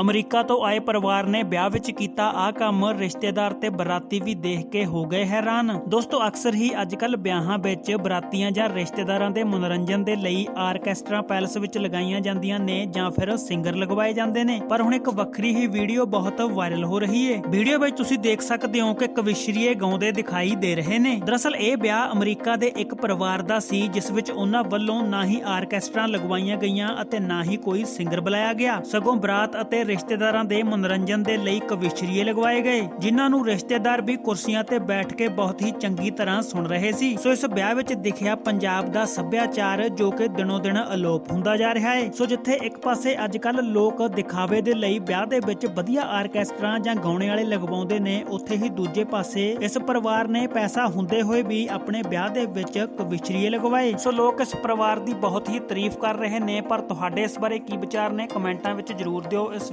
America ਤੋਂ ਆਏ ਪਰਿਵਾਰ ਨੇ ਵਿਆਹ ਵਿੱਚ ਕੀਤਾ ਆ ਕੰਮ ਰਿਸ਼ਤੇਦਾਰ ਤੇ ਬਰਾਤੀ ਵੀ ਦੇਖ ਕੇ ਹੋ ਗਏ ਹੈਰਾਨ। ਦੋਸਤੋ, ਅਕਸਰ ਹੀ ਅੱਜਕੱਲ ਵਿਆਹਾਂ ਵਿੱਚ ਬਰਾਤੀਆਂ ਜਾਂ ਰਿਸ਼ਤੇਦਾਰਾਂ ਦੇ ਮਨੋਰੰਜਨ ਦੇ ਲਈ ਆਰਕੈਸਟਰਾ ਪੈਲਸ ਵਿੱਚ ਲਗਾਈਆਂ ਜਾਂਦੀਆਂ ਨੇ ਜਾਂ ਫਿਰ ਸਿੰਗਰ ਲਗਵਾਏ ਜਾਂਦੇ ਨੇ। ਪਰ ਹੁਣ ਇੱਕ ਵੱਖਰੀ ਹੀ ਵੀਡੀਓ ਬਹੁਤ ਵਾਇਰਲ ਹੋ ਰਹੀ ਹੈ ਵੀਡੀਓ ਵਿੱਚ ਤੁਸੀਂ ਦੇਖ ਸਕਦੇ ਹੋ ਕਿ ਕਵਿਸ਼ਰੀਏ ਗਾਉਂਦੇ ਦਿਖਾਈ ਦੇ ਰਹੇ ਨੇ। ਦਰਅਸਲ, ਇਹ ਵਿਆਹ ਅਮਰੀਕਾ ਦੇ ਇੱਕ ਪਰਿਵਾਰ ਦਾ ਸੀ, ਜਿਸ ਵਿੱਚ ਉਹਨਾਂ ਵੱਲੋਂ ਨਾ ਹੀ ਆਰਕੈਸਟਰਾ ਲਗਵਾਈਆਂ ਗਈਆਂ ਅਤੇ ਨਾ ਹੀ ਕੋਈ ਸਿੰਗਰ ਬੁਲਾਇਆ ਗਿਆ। ਸਗੋਂ ਬਰਾਤ ਅਤੇ ਰਿਸ਼ਤੇਦਾਰਾਂ ਦੇ ਮਨੋਰੰਜਨ ਦੇ ਲਈ ਕਵਿਸ਼ਰੀਏ ਲਗਵਾਏ ਗਏ, ਜਿਨ੍ਹਾਂ ਨੂੰ ਰਿਸ਼ਤੇਦਾਰ ਵੀ ਕੁਰਸੀਆਂ ਤੇ ਬੈਠ ਕੇ ਬਹੁਤ ਹੀ ਚੰਗੀ ਤਰ੍ਹਾਂ ਸੁਣ ਰਹੇ ਸੀ। ਸੋ ਇਸ ਵਿਆਹ ਵਿੱਚ ਦਿਖਿਆ ਪੰਜਾਬ ਦਾ ਸੱਭਿਆਚਾਰ ਜੋ ਕਿ ਦਿਨੋਂ ਦਿਨ ਅਲੋਪ ਹੁੰਦਾ ਜਾ ਰਿਹਾ ਹੈ। ਸੋ ਜਿੱਥੇ ਇੱਕ ਪਾਸੇ ਅੱਜ ਕੱਲ ਲੋਕ ਦਿਖਾਵੇ ਦੇ ਲਈ ਵਿਆਹ ਦੇ ਵਿੱਚ ਵਧੀਆ ਆਰਕੈਸਟਰਾ ਜਾਂ ਗਾਉਣੇ ਵਾਲੇ ਲਗਵਾਉਂਦੇ ਨੇ, ਉੱਥੇ ਹੀ ਦੂਜੇ ਪਾਸੇ ਇਸ ਪਰਿਵਾਰ ਨੇ ਪੈਸਾ ਹੁੰਦੇ ਹੋਏ ਵੀ ਆਪਣੇ ਵਿਆਹ ਦੇ ਵਿੱਚ ਕਵਿਸ਼ਰੀਏ ਲਗਵਾਏ। ਸੋ ਲੋਕ ਇਸ ਪਰਿਵਾਰ ਦੀ ਬਹੁਤ ਹੀ ਤਾਰੀਫ ਕਰ ਰਹੇ ਨੇ, ਪਰ ਤੁਹਾਡੇ ਇਸ ਬਾਰੇ ਕੀ ਵਿਚਾਰ ਨੇ? ਕਮੈਂਟਾਂ ਵਿੱਚ ਜਰੂਰ ਦਿਓ ਇਸ